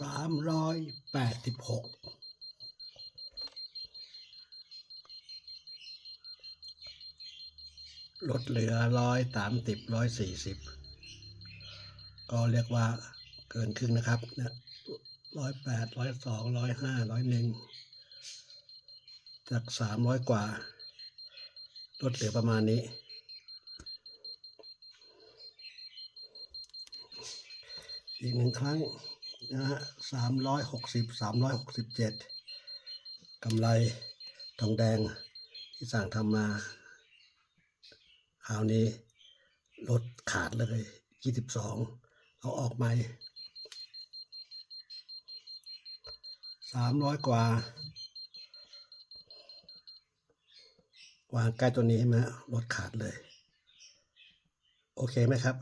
สามร้อยแปดสิบหกลดเหลือร้อยสามสิบร้อยสี่สิบก็เรียกว่าเกินครึ่งนะครับเนี่ยร้อยแปดร้อยสองร้อยห้าร้อยหนึ่งจากสามร้อยกว่า ลดเหลือประมาณนี้ อีกหนึ่งครั้ง นะฮะสามร้อยหกสิบสามร้อยหกสิบเจ็ดกำไรทองแดงที่สั่งทำมาคราวนี้ลดขาดเลยยี่สิบสองเอาออกใหม่สามร้อยกว่า วางใกล้ตัวนี้ใช่ไหมลดขาดเลย โอเคไหมครับ